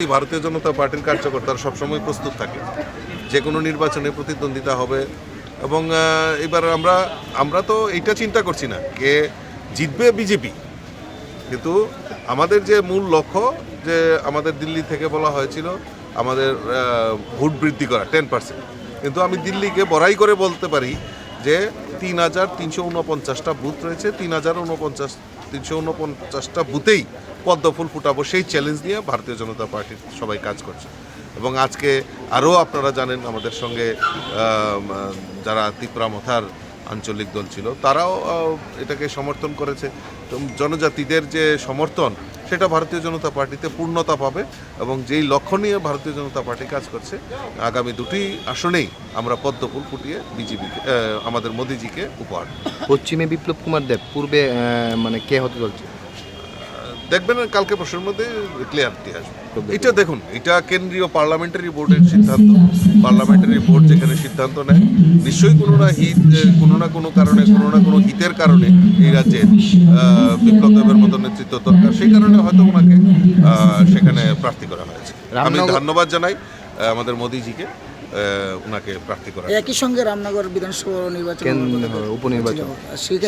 ভারতীয় জনতা পার্টির কার্যকর্তারা সবসময় প্রস্তুত থাকে যে কোনো নির্বাচনে প্রতিদ্বন্দ্বিতা হবে, এবং এবার আমরা আমরা তো এটা চিন্তা করছি না কে জিতবে বিজেপি। কিন্তু আমাদের যে মূল লক্ষ্য, যে আমাদের দিল্লি থেকে বলা হয়েছিল, আমাদের ভোট বৃদ্ধি করা টেন পার্সেন্ট কিন্তু আমি দিল্লিকে বড়াই করে বলতে পারি যে তিন হাজার তিনশো উনপঞ্চাশটা বুথ রয়েছে, তিন হাজার উনপঞ্চাশ তিনশো উনপঞ্চাশটা বুথেই পদ্ম ফুল ফুটাবো সেই চ্যালেঞ্জ নিয়ে ভারতীয় জনতা পার্টির সবাই কাজ করছে। এবং আজকে আরও আপনারা জানেন আমাদের সঙ্গে যারা তিপ্রা মথার আঞ্চলিক দল ছিল, তারাও এটাকে সমর্থন করেছে। জনজাতিদের যে সমর্থন, সেটা ভারতীয় জনতা পার্টিতে পূর্ণতা পাবে এবং যেই লক্ষ্য নিয়ে ভারতীয় জনতা পার্টি কাজ করছে, আগামী দুটি আসনেই আমরা পদ্মফুল ফুটিয়ে বিজেপিকে আমাদের মোদিজিকে উপহার পশ্চিমে বিপ্লব কুমার দেব, পূর্বে মানে কে হতে চলছে? দেখবেন কালকে প্রশ্নের মধ্যে ক্লিয়ারিটি আসবে। এটা দেখুন এটা কেন্দ্রীয় পার্লামেন্টারি বোর্ডের সিদ্ধান্ত। পার্লামেন্টারি বোর্ড যেখানে সিদ্ধান্ত নেয় নিশ্চয়ই কোনো না হিত কোনো না কোনো কারণে কোনো না কোনো হিতের কারণে এই রাজ্যে বিপ্লব দেবের মতো নেতৃত্ব দরকার। সেই কারণে হয়তো ওনাকে সেখানে প্রার্থী করা হয়েছে। আমি ধন্যবাদ জানাই আমাদের মোদিজিকে। ওনাকে প্রার্থী করা একই সঙ্গে রামনগর বিধানসভা নির্বাচন কেন্দ্র উপনির্বাচন?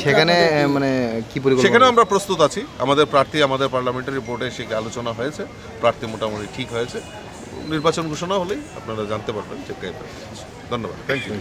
সেখানে মানে কি পরিকল্পনা? সেখানে আমরা প্রস্তুত আছি। আমাদের প্রার্থী আমাদের পার্লামেন্টারি বোর্ডে সে আলোচনা হয়েছে। প্রার্থী মোটামুটি ঠিক হয়েছে। নির্বাচন ঘোষণা হলেই আপনারা জানতে পারবেন যে কে ধন্যবাদ। Thank you